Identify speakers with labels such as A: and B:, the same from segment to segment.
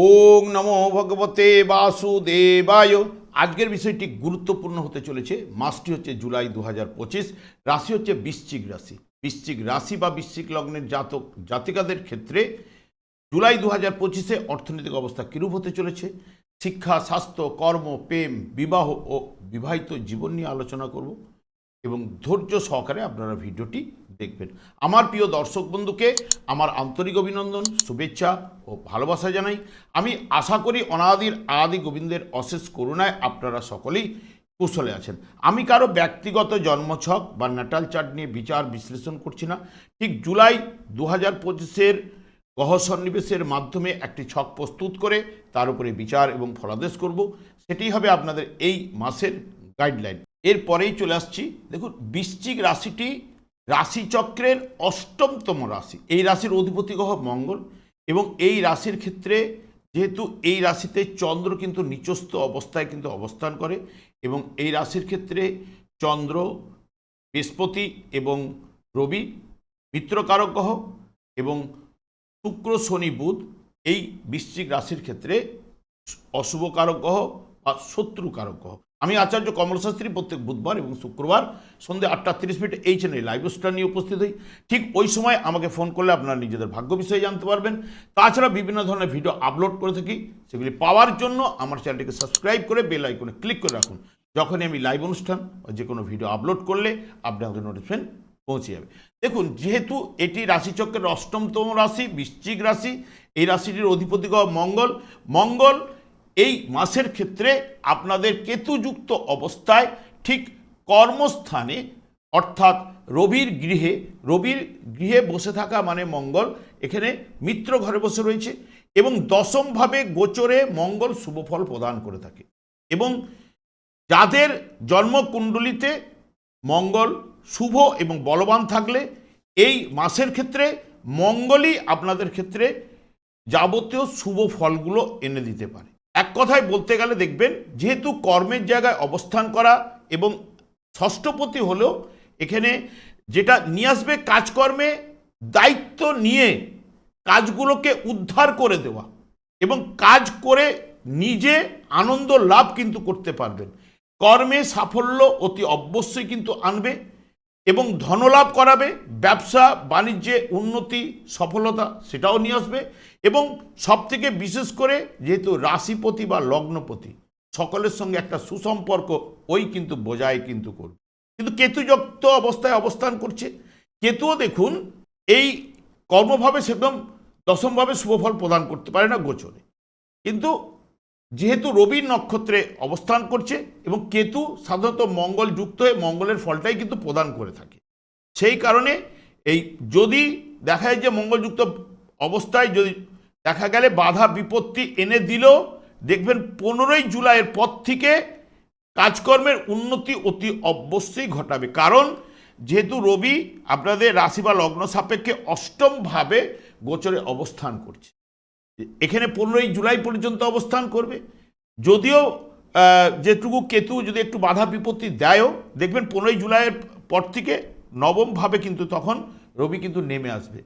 A: ওং নমো ভগবতে বাসুদেবায়। আজকের বিষয়টি গুরুত্বপূর্ণ হতে চলেছে। মাসটি হচ্ছে জুলাই দু হাজার পঁচিশ, রাশি হচ্ছে বৃশ্চিক রাশি। বৃশ্চিক রাশি বা বৃশ্চিক লগ্নের জাতক, জাতিকাদের ক্ষেত্রে জুলাই দু হাজার পঁচিশে অর্থনৈতিক অবস্থা কিরূপ হতে চলেছে? শিক্ষা, স্বাস্থ্য, কর্ম, প্রেম, বিবাহ ও বিবাহিত জীবন নিয়ে আলোচনা করব এবং ধৈর্য সহকারে আপনারা ভিডিওটি দেখবেন। আমার প্রিয় দর্শক বন্ধুকে আমার আন্তরিক অভিনন্দন, শুভেচ্ছা ও ভালোবাসা জানাই। আমি আশা করি অনাদির আদি গোবিন্দের অশেষ করুণায় আপনারা সকলেই কুশলে আছেন। আমি কারও ব্যক্তিগত জন্মছক বা ন্যাটাল চার্ট নিয়ে বিচার বিশ্লেষণ করছি না। ঠিক জুলাই দু হাজার পঁচিশের গহ সন্নিবেশের মাধ্যমে একটি ছক প্রস্তুত করে তার উপরে বিচার এবং ফলাদেশ করব। সেটি হবে আপনাদের এই মাসের গাইডলাইন এরপরেই চলে আসছি। দেখুন, বৃশ্চিক রাশিটি রাশিচক্রের অষ্টমতম রাশি। এই রাশির অধিপতি গ্রহ মঙ্গল এবং এই রাশির ক্ষেত্রে যেহেতু এই রাশিতে চন্দ্র কিন্তু নিচস্থ অবস্থায় কিন্তু অবস্থান করে এবং এই রাশির ক্ষেত্রে চন্দ্র, বৃহস্পতি এবং রবি মিত্রকারক গ্রহ এবং শুক্র, শনি, বুধ এই বৃশ্চিক রাশির ক্ষেত্রে অশুভ কারক গ্রহ বা শত্রু কারক গ্রহ। আমি আচার্য কমলশাস্ত্রী প্রত্যেক বুধবার এবং শুক্রবার সন্ধ্যে আটটা তিরিশ মিনিট এই চ্যানেলে লাইভ স্টার নিয়ে উপস্থিত হই। ঠিক ওই সময় আমাকে ফোন করলে আপনারা নিজেদের ভাগ্য বিষয়ে জানতে পারবেন। তাছাড়া বিভিন্ন ধরনের ভিডিও আপলোড করে থাকি। সেগুলি পাওয়ার জন্য আমার চ্যানেলটিকে সাবস্ক্রাইব করে বেল আইকনে ক্লিক করে রাখুন। যখনই আমি লাইভ অনুষ্ঠান বা যে কোনো ভিডিও আপলোড করলে আপনাদের নোটিফিকেশন পৌঁছে যাবে। দেখুন, যেহেতু এটি রাশিচক্রের অষ্টমতম রাশি, বৃশ্চিক রাশি, এই রাশিটির অধিপতি গ্রহ মঙ্গল। মঙ্গল এই মাসের ক্ষেত্রে আপনাদের কেতুযুক্ত অবস্থায় ঠিক কর্মস্থানে, অর্থাৎ রবির গৃহে রবির গৃহে বসে থাকা মানে মঙ্গল, এখানে মিত্র ঘরে বসে রয়েছে এবং দশমভাবে গোচরে মঙ্গল শুভফল প্রদান করে থাকে এবং যাদের জন্মকুণ্ডলিতে মঙ্গল শুভ এবং বলবান থাকলে এই মাসের ক্ষেত্রে মঙ্গলই আপনাদের ক্ষেত্রে যাবতীয় শুভ ফলগুলো এনে দিতে পারে। এক কথায় বলতে গেলে দেখবেন, যেহেতু কর্মের জায়গায় অবস্থান করা এবং ষষ্ঠপতি হলেও এখানে যেটা নিয়ে আসবে কাজকর্মে দায়িত্ব নিয়ে কাজগুলোকে উদ্ধার করে দেওয়া এবং কাজ করে নিজে আনন্দ লাভ কিন্তু করতে পারবেন। কর্মে সাফল্য অতি অবশ্যই কিন্তু আনবে। এবং ধনলাভ করাবে, ব্যবসা, বাণিজ্যে উন্নতি, সফলতা সেটাও নিয়ে আসবে এবং সবথেকে বিশেষ করে যেহেতু রাশিপতি বা লগ্নপতি, সকলের সঙ্গে একটা সুসম্পর্ক, ওই কিন্তু বজায় কিন্তু করবে। কিন্তু কেতুযুক্ত অবস্থায় অবস্থান করছে। কেতুও দেখুন, এই কর্মভাবে সেরকম দশমভাবে শুভফল প্রদান করতে পারে না গোচরে। কিন্তু যেহেতু রবির নক্ষত্রে অবস্থান করছে এবং কেতু সাধারণত মঙ্গল যুক্ত হয়ে মঙ্গলের ফলটাই কিন্তু প্রদান করে থাকে। সেই কারণে এই যদি দেখা যায় যে মঙ্গলযুক্ত অবস্থায় যদি দেখা গেলে বাধা বিপত্তি এনে দিলেও দেখবেন পনেরোই জুলাইয়ের পর থেকে কাজকর্মের উন্নতি অতি অবশ্যই ঘটাবে। কারণ যেহেতু রবি আপনাদের রাশি বা লগ্ন সাপেক্ষে অষ্টমভাবে গোচরে অবস্থান করছে। এখানে পনেরোই জুলাই পর্যন্ত অবস্থান করবে। যদিও যেটুকু কেতু যদি একটু বাধা বিপত্তি দেয়ও, দেখবেন পনেরোই জুলাইয়ের পর থেকে নবমভাবে কিন্তু তখন রবি কিন্তু নেমে আসবে।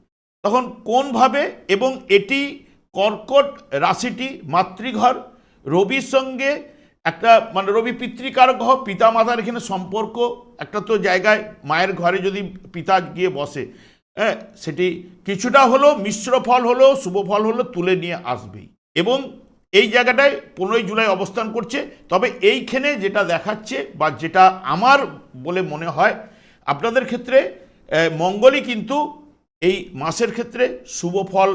A: তখন কোনভাবে এবং এটি কর্কট রাশিটি মাতৃঘর, রবির সঙ্গে একটা মানে রবি পিতৃকারক গ্রহ পিতা মাতার এখানে সম্পর্ক, একটা তো জায়গায় মায়ের ঘরে যদি পিতা গিয়ে বসে হ্যাঁ সেটি কিছুটা হলেও, মিশ্র ফল হলেও, শুভ ফল হলেও তুলে নিয়ে আসবেই। এবং এই জায়গাটায় পনেরোই জুলাই অবস্থান করছে। তবে এইখানে যেটা দেখাচ্ছে বা যেটা আমার বলে মনে হয়, আপনাদের ক্ষেত্রে মঙ্গলই কিন্তু এই মাসের ক্ষেত্রে শুভ ফল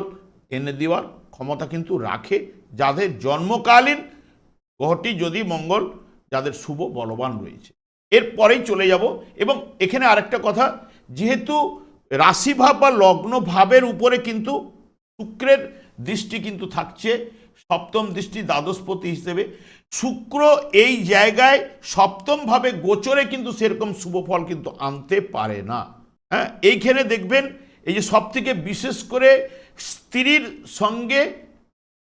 A: এনে দেওয়ার ক্ষমতা কিন্তু রাখে। যাদের জন্মকালীন গ্রহটি যদি মঙ্গল, যাদের শুভ বলবান রয়েছে। এরপরেই চলে যাব। এবং এখানে আরেকটা কথা, যেহেতু রাশিভাব বা লগ্ন ভাবের উপরে কিন্তু শুক্রের দৃষ্টি কিন্তু থাকছে, সপ্তম দৃষ্টি দ্বাদশপতি হিসেবে। শুক্র এই জায়গায় সপ্তমভাবে গোচরে কিন্তু সেরকম শুভ ফল কিন্তু আনতে পারে না। হ্যাঁ এইখানে দেখবেন এই যে সব থেকে বিশেষ করে স্ত্রীর সঙ্গে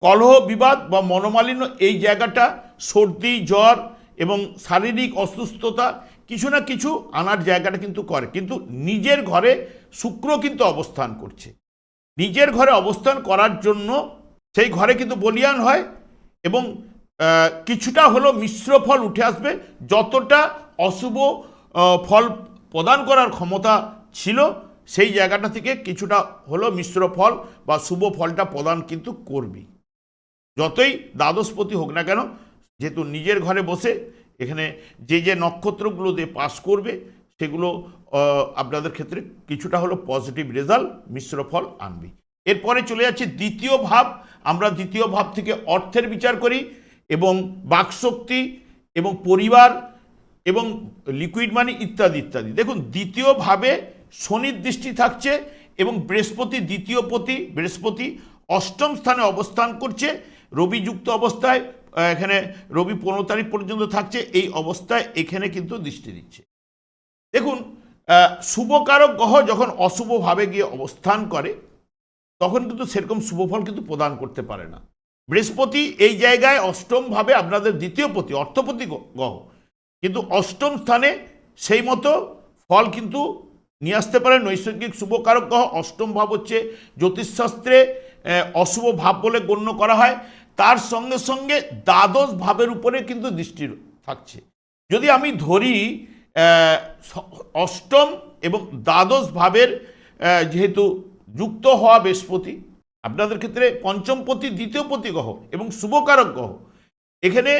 A: কলহ বিবাদ বা মনোমালিন্য, এই জায়গাটা সর্দি, জ্বর এবং শারীরিক অসুস্থতা কিছু না কিছু আনার জায়গাটা কিন্তু করে। কিন্তু নিজের ঘরে শুক্র কিন্তু অবস্থান করছে। নিজের ঘরে অবস্থান করার জন্য সেই ঘরে কিন্তু বলিয়ান হয় এবং কিছুটা হলো মিশ্র ফল উঠে আসবে, যতটা অশুভ ফল প্রদান করার ক্ষমতা ছিল, সেই জায়গাটা থেকে কিছুটা হলো মিশ্র ফল বা শুভ ফলটা প্রদান কিন্তু করবে। যতই দ্বাদশপতি হোক না কেন, যেহেতু নিজের ঘরে বসে এখানে যে যে নক্ষত্রগুলো দিয়ে পাস করবে, সেগুলো আপনাদের ক্ষেত্রে কিছুটা হলো পজিটিভ রেজাল্ট মিশ্র ফল আনবে। এরপরে চলে যাচ্ছে দ্বিতীয় ভাব। আমরা দ্বিতীয় ভাব থেকে অর্থের বিচার করি এবং বাকশক্তি এবং পরিবার এবং লিকুইড মানি ইত্যাদি ইত্যাদি। দেখুন, দ্বিতীয় ভাবে শনির দৃষ্টি থাকছে এবং বৃহস্পতি দ্বিতীয় পতি, বৃহস্পতি অষ্টম স্থানে অবস্থান করছে। রবি যুক্ত অবস্থায় এখানে রবি পনেরো তারিখ পর্যন্ত থাকছে। এই অবস্থায় এখানে কিন্তু দৃষ্টি দিচ্ছে। দেখুন শুভকারক গ্রহ যখন অশুভভাবে গিয়ে অবস্থান করে, তখন কিন্তু সেরকম শুভফল কিন্তু প্রদান করতে পারে না। বৃহস্পতি এই জায়গায় অষ্টমভাবে আপনাদের দ্বিতীয় পতি, অর্থপতি গ্রহ। কিন্তু অষ্টম স্থানে সেই মতো ফল কিন্তু নিয়ে আসতে পারে। নৈসর্গিক শুভকারক গ্রহ, অষ্টম ভাব হচ্ছে জ্যোতিষশাস্ত্রে অশুভ ভাব বলে গণ্য করা হয়। তার সঙ্গে সঙ্গে দ্বাদশ ভাবের উপরে কিন্তু দৃষ্টি থাকছে। যদি আমি ধরি অষ্টম এবং দ্বাদশ ভাবের যেহেতু যুক্ত হওয়া বৃহস্পতি, আপনাদের ক্ষেত্রে পঞ্চমপতি দ্বিতীয়পতি গ্রহ এবং শুভকারক গ্রহ। এখানে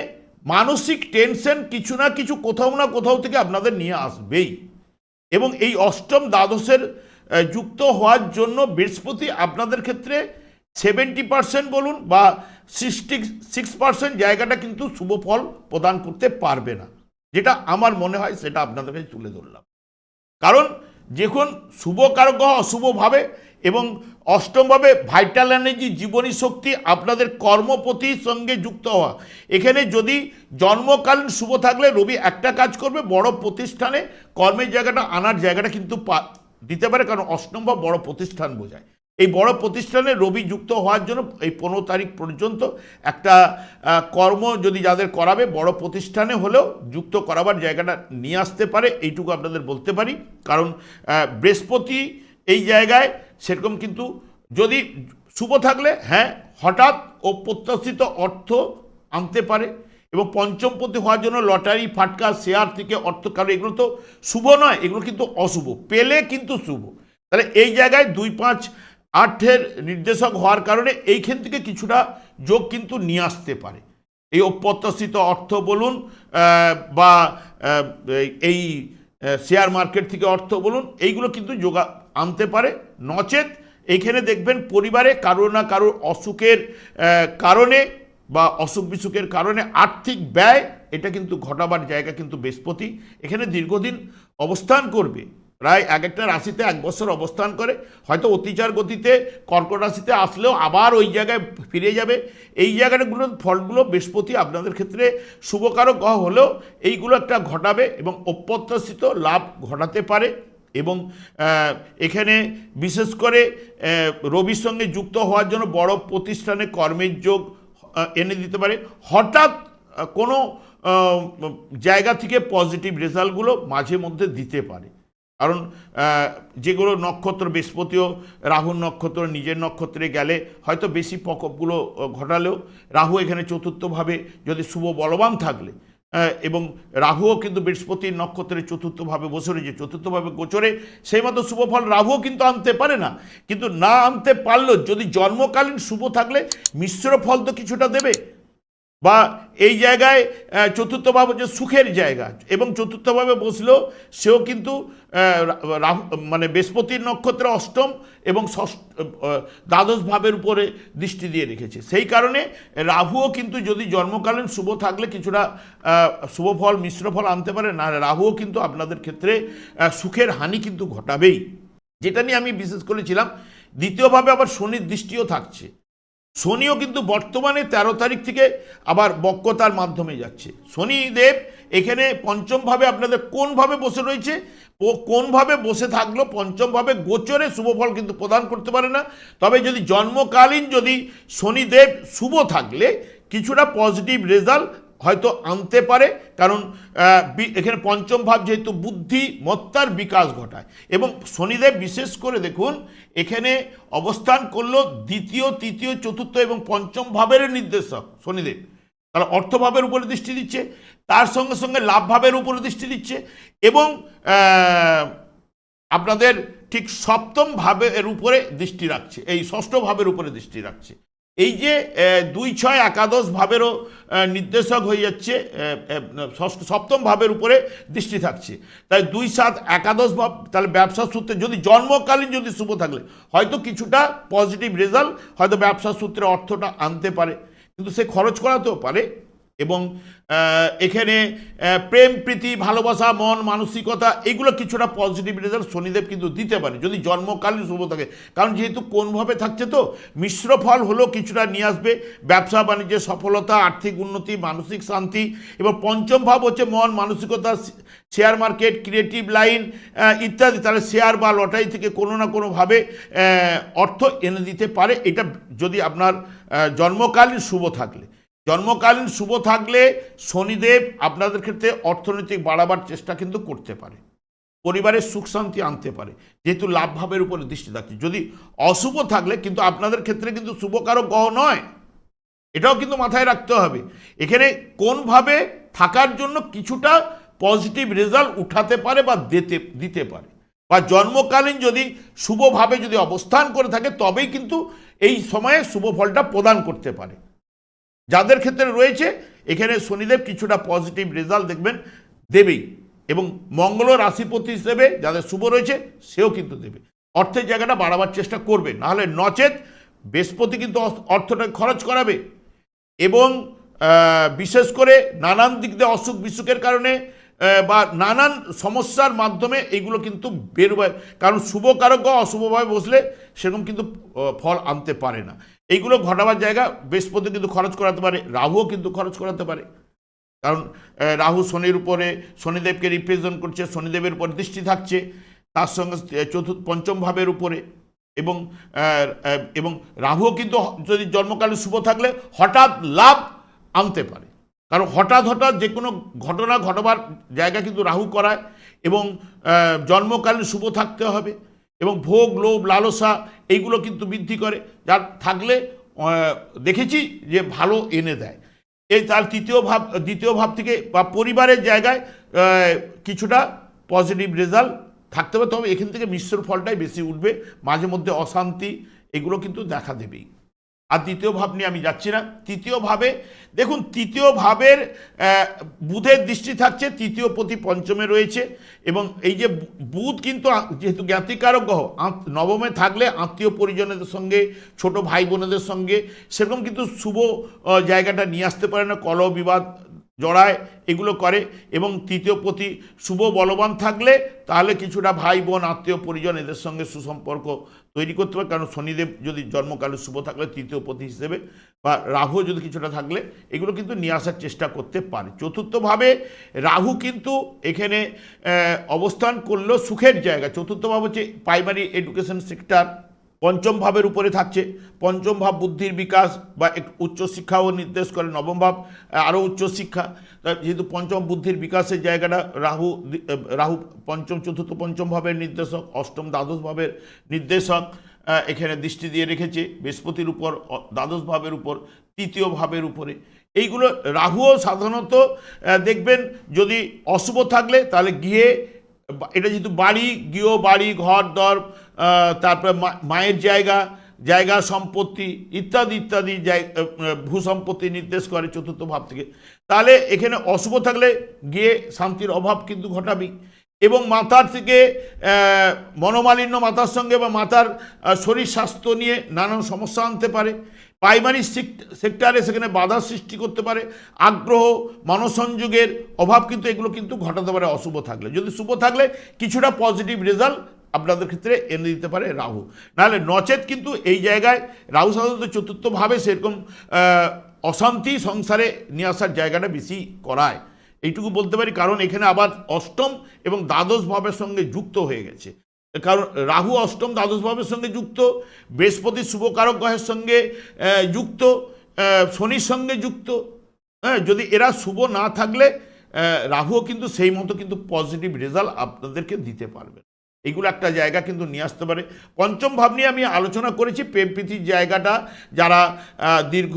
A: মানসিক টেনশন কিছু না কিছু কোথাও না কোথাও থেকে আপনাদের নিয়ে আসবেই। এবং এই অষ্টম দ্বাদশের যুক্ত হওয়ার জন্য বৃহস্পতি আপনাদের ক্ষেত্রে সেভেন্টি পার্সেন্ট বলুন বা সিক্সটি, সিক্স পার্সেন্ট জায়গাটা কিন্তু শুভ ফল প্রদান করতে পারবে না। যেটা আমার মনে হয় সেটা আপনাদের কাছে তুলে ধরলাম। কারণ যখন শুভ কারক গ্রহ অশুভভাবে এবং অষ্টমভাবে ভাইটাল এনার্জি জীবনী শক্তি আপনাদের কর্মপতির সঙ্গে যুক্ত হওয়া। এখানে যদি জন্মকালীন শুভ থাকলে রবি একটা কাজ করবে, বড় প্রতিষ্ঠানে কর্মের জায়গাটা, আনার জায়গাটা কিন্তু দিতে পারে, কারণ অষ্টম ভাব বড় প্রতিষ্ঠান বোঝায়। এই বড় প্রতিষ্ঠানে রবি যুক্ত হওয়ার জন্য এই পনেরো তারিখ পর্যন্ত একটা কর্ম যদি যাদের করাবে, বড় প্রতিষ্ঠানে হলেও যুক্ত করাবার জায়গাটা নিয়ে আসতে পারে, এইটুকু আপনাদের বলতে পারি। কারণ বৃহস্পতি এই জায়গায় সেরকম কিন্তু যদি শুভ থাকলে হ্যাঁ হঠাৎ ও প্রত্যাশিত অর্থ আনতে পারে এবং পঞ্চমপতি হওয়ার জন্য লটারি, ফাটকা, শেয়ার থেকে অর্থ, কারণ এগুলো তো শুভ নয়, এগুলো কিন্তু অশুভ, পেলে কিন্তু শুভ। তাহলে এই জায়গায় দুই পাঁচ আটের নির্দেশক হওয়ার কারণে এইখান থেকে কিছুটা যোগ কিন্তু নিয়ে আসতে পারে। এই অপ্রত্যাশিত অর্থ বলুন বা এই শেয়ার মার্কেট থেকে অর্থ বলুন, এইগুলো কিন্তু যোগা আনতে পারে। নচেত এইখানে দেখবেন পরিবারে কারও না কারও অসুখের কারণে বা অসুখ বিসুখের কারণে আর্থিক ব্যয়, এটা কিন্তু ঘটাবার জায়গা কিন্তু বৃহস্পতি। এখানে দীর্ঘদিন অবস্থান করবে। প্রায় এক একটা রাশিতে এক বছর অবস্থান করে। হয়তো অতিচার গতিতে কর্কট রাশিতে আসলেও আবার ওই জায়গায় ফিরে যাবে। এই জায়গাগুলোর ফলগুলো বৃহস্পতি আপনাদের ক্ষেত্রে শুভকারক হলেও এইগুলো একটা ঘটাবে এবং অপ্রত্যাশিত লাভ ঘটাতে পারে এবং এখানে বিশেষ করে রবির সঙ্গে যুক্ত হওয়ার জন্য বড় প্রতিষ্ঠানে কর্মের যোগ এনে দিতে পারে। হঠাৎ কোনো জায়গা থেকে পজিটিভ রেজাল্টগুলো মাঝে মধ্যে দিতে পারে। কারণ যেগুলো নক্ষত্র বৃহস্পতিও, রাহুর নক্ষত্র, নিজের নক্ষত্রে গেলে হয়তো বেশি প্রকোপগুলো ঘটালেও রাহু এখানে চতুর্থভাবে যদি শুভ বলবান থাকলে এবং রাহুও কিন্তু বৃহস্পতির নক্ষত্রে চতুর্থভাবে বসে রয়েছে চতুর্থভাবে গোচরে, সেই মতো শুভ ফল রাহুও কিন্তু আনতে পারে না। কিন্তু না আনতে পারলেও যদি জন্মকালীন শুভ থাকলে, মিশ্র ফল তো কিছুটা দেবে। বা এই জায়গায় চতুর্থভাব হচ্ছে সুখের জায়গা, এবং চতুর্থভাবে বসলেও সেও কিন্তু মানে বৃহস্পতির নক্ষত্রে অষ্টম এবং ষষ্ঠ দ্বাদশ ভাবের উপরে দৃষ্টি দিয়ে রেখেছে। সেই কারণে রাহুও কিন্তু যদি জন্মকালীন শুভ থাকলে কিছুটা শুভ ফল, মিশ্র ফল আনতে পারে, না, রাহুও কিন্তু আপনাদের ক্ষেত্রে সুখের হানি কিন্তু ঘটাবেই। যেটা নিয়ে আমি বিশেষ করেছিলাম দ্বিতীয়ভাবে আবার শনির দৃষ্টিও থাকছে। শনিও কিন্তু বর্তমানে তেরো তারিখ থেকে আবার বক্রতার মাধ্যমে যাচ্ছে। শনিদেব এখানে পঞ্চমভাবে আপনাদের কোনভাবে বসে রয়েছে? ও কোনভাবে বসে থাকল? পঞ্চমভাবে গোচরে শুভফল কিন্তু প্রদান করতে পারে না। তবে যদি জন্মকালীন যদি শনিদেব শুভ থাকলে কিছুটা পজিটিভ রেজাল্ট হয়তো আনতে পারে, কারণ এখানে পঞ্চম ভাব যেহেতু বুদ্ধি, মত্তার বিকাশ ঘটায়। এবং শনিদেব বিশেষ করে দেখুন, এখানে অবস্থান করল দ্বিতীয়, তৃতীয়, চতুর্থ এবং পঞ্চম ভাবের নির্দেশক শনিদেব। তারা অর্থভাবের উপরে দৃষ্টি দিচ্ছে, তার সঙ্গে সঙ্গে লাভ ভাবের উপরে দৃষ্টি দিচ্ছে এবং আপনাদের ঠিক সপ্তম ভাবের উপরে দৃষ্টি রাখছে, এই ষষ্ঠ ভাবের উপরে দৃষ্টি রাখছে। এই যে দুই ছয় একাদশ ভাবেরও নির্দেশক হয়ে যাচ্ছে সপ্তম ভাবের উপরে দৃষ্টি থাকছে। তাই দুই সাত একাদশ ভাব, তাহলে ব্যবসা সূত্রে যদি জন্মকালীন যদি শুভ থাকলে, হয়তো কিছুটা পজিটিভ রেজাল্ট হয়তো ব্যবসা সূত্রে অর্থটা আনতে পারে। কিন্তু সে খরচ করাতেও পারে। এবং এখানে প্রেম, প্রীতি, ভালোবাসা, মন, মানসিকতা, এগুলো কিছুটা পজিটিভ রেজাল্ট শনিদেব কিন্তু দিতে পারে, যদি জন্মকালীন শুভ থাকে। কারণ যেহেতু কোনভাবে থাকছে তো, মিশ্র ফল হলেও কিছুটা নিয়ে আসবে, ব্যবসা, বাণিজ্যে সফলতা, আর্থিক উন্নতি, মানসিক শান্তি এবং পঞ্চম ভাব হচ্ছে মন, মানসিকতা শেয়ার মার্কেট ক্রিয়েটিভ লাইন ইত্যাদি। তাহলে শেয়ার বা লটারি থেকে কোনো না কোনোভাবে অর্থ এনে দিতে পারে। এটা যদি আপনার জন্মকালীন শুভ থাকলে। জন্মকালীন শুভ থাকলে শনিদেব আপনাদের ক্ষেত্রে অর্থনৈতিক বাড়াবার চেষ্টা কিন্তু করতে পারে। পরিবারের সুখ শান্তি আনতে পারে। যেহেতু লাভ ভাবের উপরে দৃষ্টি থাকছে যদি অশুভ থাকলে কিন্তু আপনাদের ক্ষেত্রে কিন্তু শুভকারক গ্রহ নয়। এটাও কিন্তু মাথায় রাখতে হবে। এখানে কোনভাবে থাকার জন্য কিছুটা পজিটিভ রেজাল্ট উঠাতে পারে বা দিতে দিতে পারে। বা জন্মকালীন যদি শুভভাবে যদি অবস্থান করে থাকে, তবেই কিন্তু এই সময়ে শুভ ফলটা প্রদান করতে পারে। যাদের ক্ষেত্রে রয়েছে, এখানে শনিদেব কিছুটা পজিটিভ রেজাল্ট দেখবেন দেবেই এবং মঙ্গল রাশিপতি হিসেবে যাদের শুভ রয়েছে, সেও কিন্তু দেবে। অর্থের জায়গাটা বাড়াবার চেষ্টা করবে, নাহলে নচেত বৃহস্পতি কিন্তু অর্থটা খরচ করাবে এবং বিশেষ করে নানান দিক দিয়ে অসুখ বিসুখের কারণে বা নানান সমস্যার মাধ্যমে এইগুলো কিন্তু বেরোবে। কারণ শুভ কারক অশুভভাবে বসলে সেরকম কিন্তু ফল আনতে পারে না। এইগুলো ঘটাবার জায়গা বৃহস্পতি কিন্তু খরচ করাতে পারে, রাহুও কিন্তু খরচ করাতে পারে। কারণ রাহু শনির উপরে, শনিদেবকে রিপ্রেজেন্ট করছে, শনিদেবের উপর দৃষ্টি থাকছে, তার সঙ্গে চতুর্থ, পঞ্চম ভাবের উপরে এবং এবং রাহুও কিন্তু যদি জন্মকালে শুভ থাকলে হঠাৎ লাভ আনতে পারে। কারণ হঠাৎ হঠাৎ যে কোনো ঘটনা ঘটবার জায়গা কিন্তু রাহু করায় এবং জন্মকালীন শুভ থাকতে হবে। এবং ভোগ, লোভ, লালসা এইগুলো কিন্তু বৃদ্ধি করে। যার থাকলে দেখেছি যে ভালো এনে দেয়। এই তার তৃতীয় ভাব, দ্বিতীয় ভাব থেকে বা পরিবারের জায়গায় কিছুটা পজিটিভ রেজাল্ট থাকতে হবে তবে এখান থেকে মিশ্র ফলটাই বেশি উঠবে। মাঝে মধ্যে অশান্তি, এগুলো কিন্তু দেখা দেবেই। আর দ্বিতীয় ভাব নিয়ে আমি যাচ্ছি না। তৃতীয় ভাবে, দেখুন, তৃতীয় ভাবের বুধের দৃষ্টি থাকছে, তৃতীয় প্রতি পঞ্চমে রয়েছে, এবং এই যে বুধ কিন্তু যেহেতু জ্ঞাতিকারক গ্রহ নবমে থাকলে আত্মীয় পরিজনদের সঙ্গে, ছোট ভাই বোনেদের সঙ্গে, সেরকম কিন্তু শুভ জায়গাটা নিয়ে আসতে পারে না, কলহ বিবাদ জড়ায়, এগুলো করে এবং তৃতীয় প্রতি শুভ বলবান থাকলে তাহলে কিছুটা ভাই, বোন, আত্মীয়, পরিজন এদের সঙ্গে সুসম্পর্ক তৈরি করতে পারে। কারণ শনিদেব যদি জন্মকালে শুভ থাকলে তৃতীয় পতি হিসেবে বা রাহু যদি কিছুটা থাকলে এগুলো কিন্তু নিয়ে আসার চেষ্টা করতে পারে। চতুর্থভাবে রাহু কিন্তু এখানে অবস্থান করল সুখের জায়গা। চতুর্থভাবে হচ্ছে প্রাইমারি এডুকেশন সেক্টর পঞ্চম ভাবের উপরে থাকছে। পঞ্চম ভাব বুদ্ধির বিকাশ বা এক উচ্চশিক্ষাও নির্দেশ করে। নবম ভাব আরও উচ্চশিক্ষা যেহেতু পঞ্চম বুদ্ধির বিকাশের জায়গাটা রাহু রাহু পঞ্চম, চতুর্থ পঞ্চম ভাবের নির্দেশক, অষ্টম দ্বাদশ ভাবের নির্দেশক এখানে দৃষ্টি দিয়ে রেখেছে। বৃহস্পতির উপর দ্বাদশ ভাবের উপর, তৃতীয় ভাবের উপরে। এইগুলো রাহুও সাধারণত দেখবেন যদি অশুভ থাকলে তাহলে গিয়ে এটা যেহেতু বাড়ি, গৃহ, বাড়ি, ঘর, দর তারপরে মায়ের জায়গা জায়গা সম্পত্তি ইত্যাদি ইত্যাদি ভূ সম্পত্তি নির্দেশ করে চতুর্থ ভাব থেকে। তাহলে এখানে অশুভ থাকলে গিয়ে শান্তির অভাব কিন্তু ঘটাবেই। এবং মাতার থেকে মনোমালিন্য মাতার সঙ্গে বা মাতার শরীর স্বাস্থ্য নিয়ে নানান সমস্যা আনতে পারে। প্রাইমারি সেক্টরে সেখানে বাধা সৃষ্টি করতে পারে। আগ্রহ, মনসংযোগের অভাব কিন্তু এগুলো কিন্তু ঘটাতে পারে অশুভ থাকলে। যদি শুভ থাকলে কিছুটা পজিটিভ রেজাল্ট আপনাদের ক্ষেত্রে এনে দিতে পারে রাহু। নাহলে নচেত কিন্তু এই জায়গায় রাহু সাধারণত চতুর্থভাবে সেরকম অশান্তি সংসারে নিয়ে আসার জায়গাটা বেশি করায়। এইটুকু বলতে পারি, কারণ এখানে আবার অষ্টম এবং দ্বাদশ ভাবের সঙ্গে যুক্ত হয়ে গেছে। কারণ রাহু অষ্টম, দ্বাদশ ভাবের সঙ্গে যুক্ত, বৃহস্পতি শুভকারক গ্রহের সঙ্গে যুক্ত শনির সঙ্গে যুক্ত। হ্যাঁ যদি এরা শুভ না থাকলে রাহুও কিন্তু সেই মতো কিন্তু পজিটিভ রেজাল্ট আপনাদেরকে দিতে পারবে। এইগুলো একটা জায়গা কিন্তু নিয়ে আসতে পারে। পঞ্চম ভাব নিয়ে আমি আলোচনা করেছি প্রেম প্রীতির জায়গাটা। যারা দীর্ঘ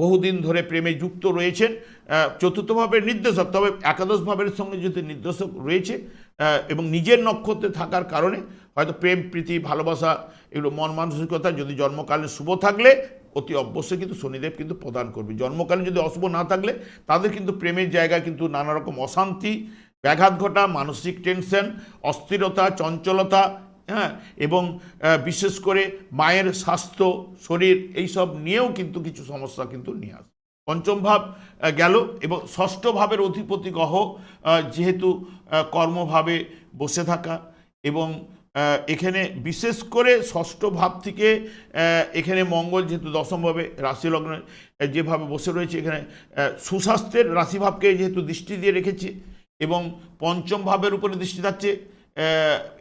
A: বহুদিন ধরে প্রেমে যুক্ত রয়েছেন আহ, চতুর্থ ভাবের নির্দেশক তবে একাদশ ভাবের সঙ্গে যদি নির্দেশক রয়েছে এবং নিজের নক্ষত্রে থাকার কারণে হয়তো প্রেম প্রীতি ভালোবাসা এগুলো মন মানসিকতা যদি জন্মকালে শুভ থাকলে অতি অবশ্যই কিন্তু শনিদেব কিন্তু প্রদান করবে। জন্মকালে যদি অশুভ না থাকলে তাদের কিন্তু প্রেমের জায়গায় কিন্তু নানা রকম অশান্তি ব্যাঘাত ঘটা, মানসিক টেনশন, অস্থিরতা, চঞ্চলতা হ্যাঁ এবং বিশেষ করে মায়ের স্বাস্থ্য, শরীর, এইসব নিয়েও কিন্তু কিছু সমস্যা কিন্তু নিয়ে আসে। পঞ্চম ভাব গেল এবং ষষ্ঠ ভাবের অধিপতি গ্রহ যেহেতু কর্মভাবে বসে থাকা এবং এখানে বিশেষ করে ষষ্ঠ ভাব থেকে এখানে মঙ্গল যেহেতু দশমভাবে রাশি লগ্নে যেভাবে বসে রয়েছে এখানে সুস্বাস্থ্যের রাশিভাবকে যেহেতু দৃষ্টি দিয়ে রেখেছে এবং পঞ্চম ভাবের উপরে দৃষ্টি থাকছে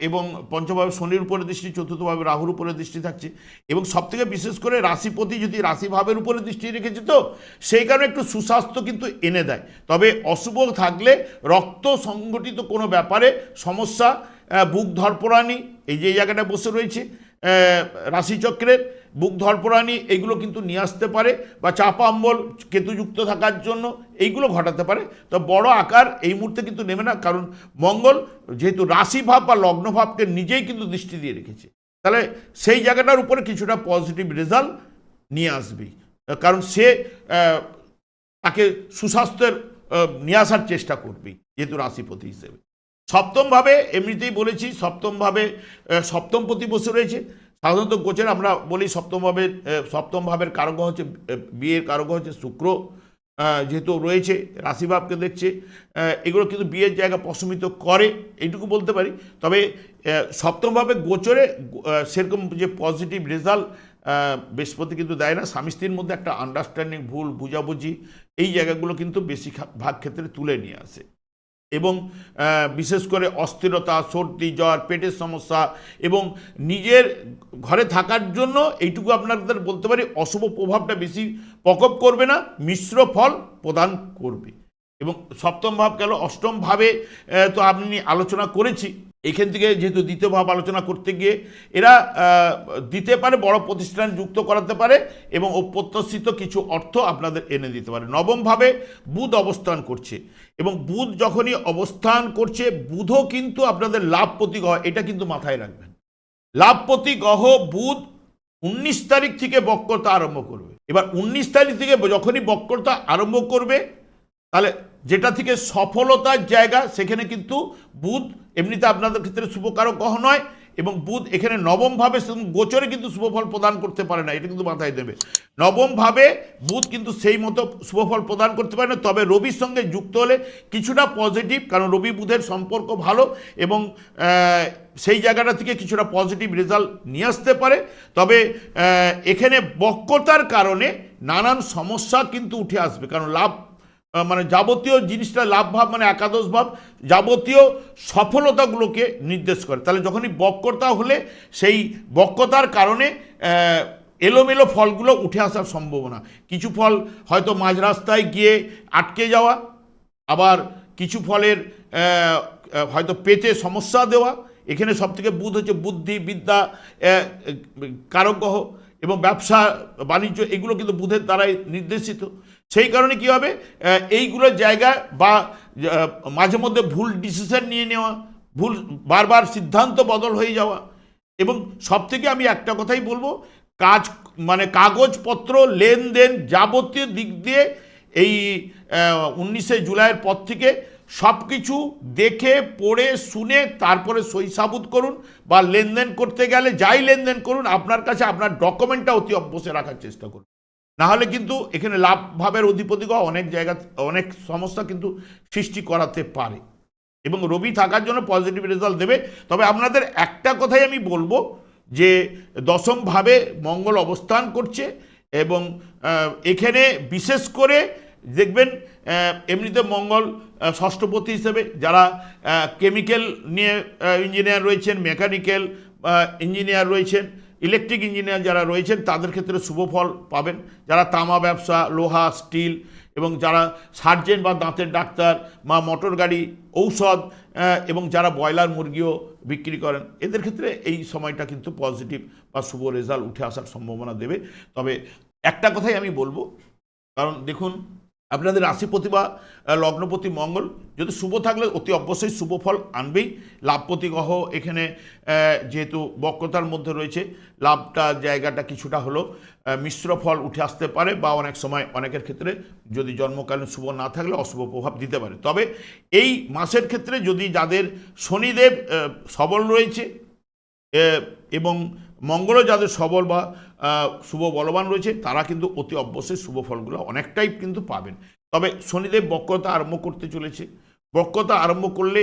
A: এবং পঞ্চমভাবে শনির উপরে দৃষ্টি চতুর্থভাবে রাহুর উপরে দৃষ্টি থাকছে। এবং সবথেকে বিশেষ করে রাশিপতি যদি রাশিভাবের উপরে দৃষ্টি রেখেছে তো, সেই কারণে একটু সুস্বাস্থ্য কিন্তু এনে দেয়। তবে অশুভ থাকলে রক্ত সংগঠিত কোনো ব্যাপারে সমস্যা বুক ধরপড়ানি এই যে জায়গাটা বসে রয়েছে রাশিচক্রের বুক ধরপড়ানি এইগুলো কিন্তু নিয়ে আসতে পারে, বা চাপা অম্বল কেতুযুক্ত থাকার জন্য এইগুলো ঘটাতে পারে। তো বড় আকার এই মুহূর্তে কিন্তু নেবে না, কারণ মঙ্গল যেহেতু রাশিভাব বা লগ্নভাবকে নিজেই কিন্তু দৃষ্টি দিয়ে রেখেছে। তাহলে সেই জায়গাটার উপরে কিছুটা পজিটিভ রেজাল্ট নিয়ে আসবেই। কারণ সে তাকে সুস্বাস্থ্যের নিয়ে আসার চেষ্টা করবেই, যেহেতু রাশিপতি হিসেবে। সপ্তমভাবে এমনিতেই বলেছি, সপ্তমভাবে সপ্তমপতি বসে রয়েছে। সাধারণত গোচর আমরা বলি সপ্তমভাবে সপ্তম ভাবের কারক হচ্ছে বিয়ের কারক হচ্ছে শুক্র যেহেতু রয়েছে, রাশিভাবকে দেখছে এগুলো কিন্তু বিয়ের জায়গা প্রশমিত করে, এইটুকু বলতে পারি। তবে সপ্তমভাবে গোচরে সেরকম যে পজিটিভ রেজাল্ট বৃহস্পতি কিন্তু দেয় না, স্বামী স্ত্রীর মধ্যে একটা আন্ডারস্ট্যান্ডিং ভুল, বুঝাবুঝি, এই জায়গাগুলো কিন্তু বেশি ভাগ ক্ষেত্রে তুলে নিয়ে আসে। এবং বিশেষ করে অস্থিরতা, সর্দি, জ্বর, পেটের সমস্যা এবং নিজের ঘরে থাকার জন্য এইটুকু আপনাদের বলতে পারি, অশুভ প্রভাবটা বেশি প্রকোপ করবে না, মিশ্র ফল প্রদান করবে। এবং সপ্তম ভাব গেল, অষ্টম ভাবে তো আপনি আলোচনা করেছি এখান থেকে যেহেতু দ্বিতীয় ভাব আলোচনা করতে গিয়ে এরা দিতে পারে, বড় প্রতিষ্ঠান যুক্ত করাতে পারে এবং অপ্রত্যাশিত কিছু অর্থ আপনাদের এনে দিতে পারে। নবমভাবে বুধ অবস্থান করছে এবং বুধ যখনই অবস্থান করছে, বুধও কিন্তু আপনাদের লাভপতি গ্রহ এটা কিন্তু মাথায় রাখবেন। লাভপতি গ্রহ বুধ উনিশ তারিখ থেকে বক্রতা আরম্ভ করবে। এবার উনিশ তারিখ থেকে যখনই বক্রতা আরম্ভ করবে, তাহলে যেটা থেকে সফলতার জায়গা, সেখানে কিন্তু বুধ এমনিতে আপনাদের ক্ষেত্রে শুভকারক গ্রহ নয় এবং বুধ এখানে নবমভাবে গোচরে কিন্তু শুভফল প্রদান করতে পারে না, এটা কিন্তু মাথায় দেবে। নবমভাবে বুধ কিন্তু সেই মতো শুভফল প্রদান করতে পারে না, তবে রবির সঙ্গে যুক্ত হলে কিছুটা পজিটিভ, কারণ রবি বুধের সম্পর্ক ভালো এবং সেই জায়গাটা থেকে কিছুটা পজিটিভ রেজাল্ট নিয়ে আসতে পারে। তবে এখানে বক্রতার কারণে নানান সমস্যা কিন্তু উঠে আসবে, কারণ লাভ মানে যাবতীয় জিনিসটা লাভ ভাব মানে একাদশ ভাব যাবতীয় সফলতাগুলোকে নির্দেশ করে। তাহলে যখনই বক্রতা হলে সেই বক্রতার কারণে এলোমেলো ফলগুলো উঠে আসার সম্ভাবনা। কিছু ফল হয়তো মাঝ রাস্তায় গিয়ে আটকে যাওয়া আবার কিছু ফলের হয়তো পেটে সমস্যা দেওয়া। এখানে সবথেকে বুধ হচ্ছে বুদ্ধি বিদ্যা আহ, কারক গ্রহ এবং ব্যবসা বাণিজ্য এগুলো কিন্তু বুধের দ্বারাই নির্দেশিত। সেই কারণে কি হবে? আহ, এইগুলোর জায়গা বা মাঝে মধ্যে ভুল ডিসিশন নিয়ে নেওয়া ভুল বারবার সিদ্ধান্ত বদল হয়ে যাওয়া। এবং সব থেকে আমি একটা কথাই বলব কাজ মানে কাগজপত্র লেনদেন যাবতীয় দিক দিয়ে এই উনিশে জুলাইয়ের পর থেকে সব কিছু দেখে পড়ে শুনে তারপরে সই সাবুত করুন বা লেনদেন করতে গেলে যাই লেনদেন করুন আপনার কাছে আপনার ডকুমেন্টটা অতি অবশ্যই রাখার চেষ্টা করুন। না হলে কিন্তু এখানে লাভ ভাবের অধিপতিগণ অনেক জায়গা, অনেক সমস্যা কিন্তু সৃষ্টি করাতে পারে। এবং রবি থাকার জন্য পজিটিভ রেজাল্ট দেবে। তবে আপনাদের একটা কথাই আমি বলব, যে দশমভাবে মঙ্গল অবস্থান করছে এবং এখানে বিশেষ করে দেখবেন এমনিতে মঙ্গল ষষ্ঠপতি হিসেবে যারা কেমিক্যাল নিয়ে ইঞ্জিনিয়ার রয়েছেন মেকানিক্যাল ইঞ্জিনিয়ার রয়েছেন ইলেকট্রিক ইঞ্জিনিয়ার যারা রয়েছেন, তাদের ক্ষেত্রে শুভ ফল পাবেন। যারা তামা ব্যবসা, লোহা, স্টিল এবং যারা সার্জেন বা দাঁতের ডাক্তার বা মোটর গাড়ি, ঔষধ এবং যারা ব্রয়লার মুরগিও বিক্রি করেন, এদের ক্ষেত্রে এই সময়টা কিন্তু পজিটিভ বা শুভ রেজাল্ট উঠে আসার সম্ভাবনা দেবে। তবে একটা কথাই আমি বলব, কারণ দেখুন আপনাদের রাশিপতি বা লগ্নপতি মঙ্গল। যদি শুভ থাকলে অতি অবশ্যই শুভ ফল আনবেই। লাভপতি গ্রহ এখানে যেহেতু বক্রতার মধ্যে রয়েছে, লাভটা জায়গাটা কিছুটা হলো মিশ্র ফল উঠে আসতে পারে বা অনেক সময় অনেকের ক্ষেত্রে যদি জন্মকালীন শুভ না থাকলে অশুভ প্রভাব দিতে পারে। তবে এই মাসের ক্ষেত্রে যদি যাদের শনিদেব সবল রয়েছে এবং মঙ্গলও যাদের সবল বা শুভ বলবান রয়েছে, তারা কিন্তু অতি অবশ্যই শুভ ফলগুলো অনেকটাই কিন্তু পাবেন। তবে শনিদেব বক্রতা আরম্ভ করতে চলেছে। বক্রতা আরম্ভ করলে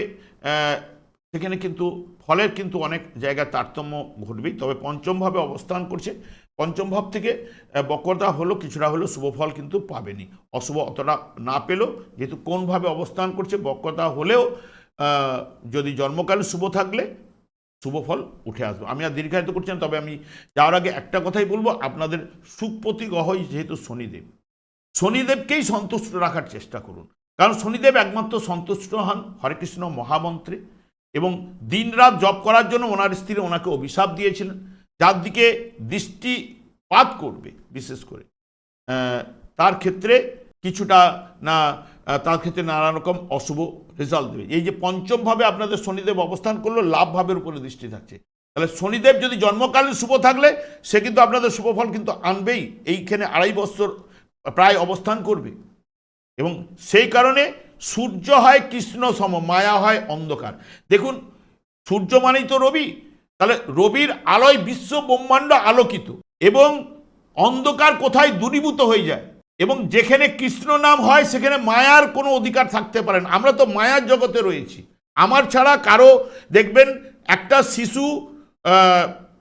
A: সেখানে কিন্তু ফলের কিন্তু অনেক জায়গায় তারতম্য ঘটবেই। তবে পঞ্চমভাবে অবস্থান করছে। পঞ্চম ভাব থেকে বক্রতা হলো, কিছুটা হলেও শুভ ফল কিন্তু পাবেনি। অশুভ অতটা না পেলেও যেহেতু কোনভাবে অবস্থান করছে, বক্রতা হলেও যদি জন্মকালে শুভ থাকলে শুভ ফল উঠে আসবে। আমি আর দীর্ঘায়িত করছি না, তবে আমি যাওয়ার আগে একটা কথাই বলব, আপনাদের সুখপতি গহই যেহেতু শনিদেব। শনিদেবকেই সন্তুষ্ট রাখার চেষ্টা করুন। কারণ শনিদেব একমাত্র সন্তুষ্ট হন হরেকৃষ্ণ মহামন্ত্রে এবং দিনরাত জপ করার জন্য ওনার স্ত্রী ওনাকে অভিশাপ দিয়েছিলেন, যার দিকে দৃষ্টিপাত করবে বিশেষ করে। তার ক্ষেত্রে কিছুটা না তার ক্ষেত্রে নানা রকম অশুভ রেজাল্ট দেবে। এই যে পঞ্চমভাবে আপনাদের শনিদেব অবস্থান করল, লাভভাবের উপরে দৃষ্টি থাকছে। তাহলে শনিদেব যদি জন্মকালীন শুভ থাকলে, সে কিন্তু আপনাদের শুভ ফল কিন্তু আনবেই। এইখানে আড়াই বছর প্রায় অবস্থান করবে। এবং সেই কারণে সূর্য হয় কৃষ্ণ সম, মায়া হয় অন্ধকার। দেখুন, সূর্য মানেই তো রবি। তাহলে রবির আলোয় বিশ্ব ব্রহ্মাণ্ড আলোকিত। এবং অন্ধকার কোথায়? দূরীভূত হয়ে যায়। এবং যেখানে কৃষ্ণ নাম হয়, সেখানে মায়ার কোনো অধিকার থাকতে পারে না। আমরা তো মায়ার জগতে রয়েছি। আমার ছাড়া কারও, দেখবেন, একটা শিশু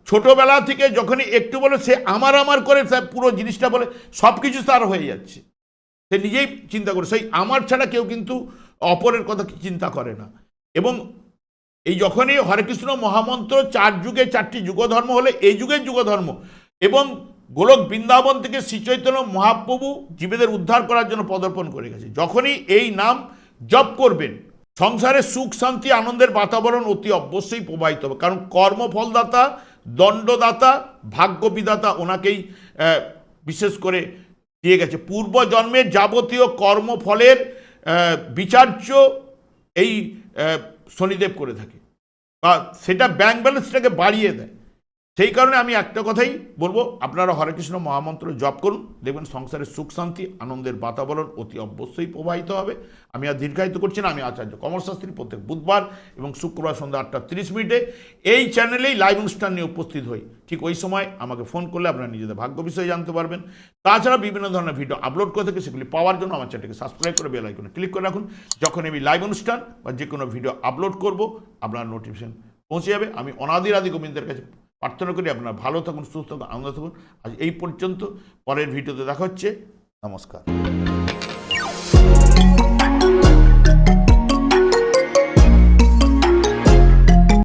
A: ছোটবেলা থেকে যখনই একটু বলে, সে আমার আমার করে পুরো জিনিসটা বলে সব কিছু তার হয়ে যাচ্ছে। সে নিজেই চিন্তা করে, সেই আমার ছাড়া কেউ কিন্তু অপরের কথা চিন্তা করে না। এবং এই যখনই হরেকৃষ্ণ মহামন্ত্র, চার যুগে চারটি যুগধর্ম হলে, এই যুগের যুগধর্ম। এবং গোলক বৃন্দাবন থেকে শ্রীচৈতন্য মহাপ্রভু জীবেদের উদ্ধার করার জন্য পদর্পণ করে গেছে। যখনই এই নাম জপ করবেন, সংসারে সুখ, শান্তি, আনন্দের বাতাবরণ অতি অবশ্যই প্রবাহিত হবে। কারণ কর্মফলদাতা, দণ্ডদাতা ভাগ্যবিদাতা ওনাকেই বিশেষ করে দিয়ে গেছে। পূর্বজন্মের যাবতীয় কর্মফলের বিচার্য এই শনিদেব করে থাকে। বা সেটা ব্যাংক ব্যালেন্সটাকে বাড়িয়ে দেয়। সেই কারণে আমি একটা কথাই বলব, আপনারা হরেকৃষ্ণ মহামন্ত্র জপ করুন, দেখবেন সংসারের সুখ, শান্তি, আনন্দের বাতাবরণ অতি অবশ্যই প্রবাহিত হবে। আমি আর দীর্ঘায়িত করছি না, আমি আচার্য কমল শাস্ত্রী প্রত্যেক বুধবার এবং শুক্রবার সন্ধ্যা আটটা তিরিশ মিনিটে এই চ্যানেলেই লাইভ অনুষ্ঠান নিয়ে উপস্থিত হই। ঠিক ওই সময় আমাকে ফোন করলে আপনারা নিজেদের ভাগ্য বিষয়ে জানতে পারবেন। তাছাড়া বিভিন্ন ধরনের ভিডিও আপলোড করে থেকে, সেগুলি পাওয়ার জন্য আমার চ্যানেলকে সাবস্ক্রাইব করে বেল আইকনে ক্লিক করে রাখুন। যখন আমি লাইভ অনুষ্ঠান বা যে কোনো ভিডিও আপলোড করব, আপনার নোটিফিকেশন পৌঁছে যাবে। আমি অনাদির আদি গোবিন্দের কাছে প্রার্থনা করি আপনারা ভালো থাকুন, সুস্থ থাকুন, আনন্দ থাকুন। আজ এই পর্যন্ত, পরের ভিডিওতে দেখা হচ্ছে। নমস্কার।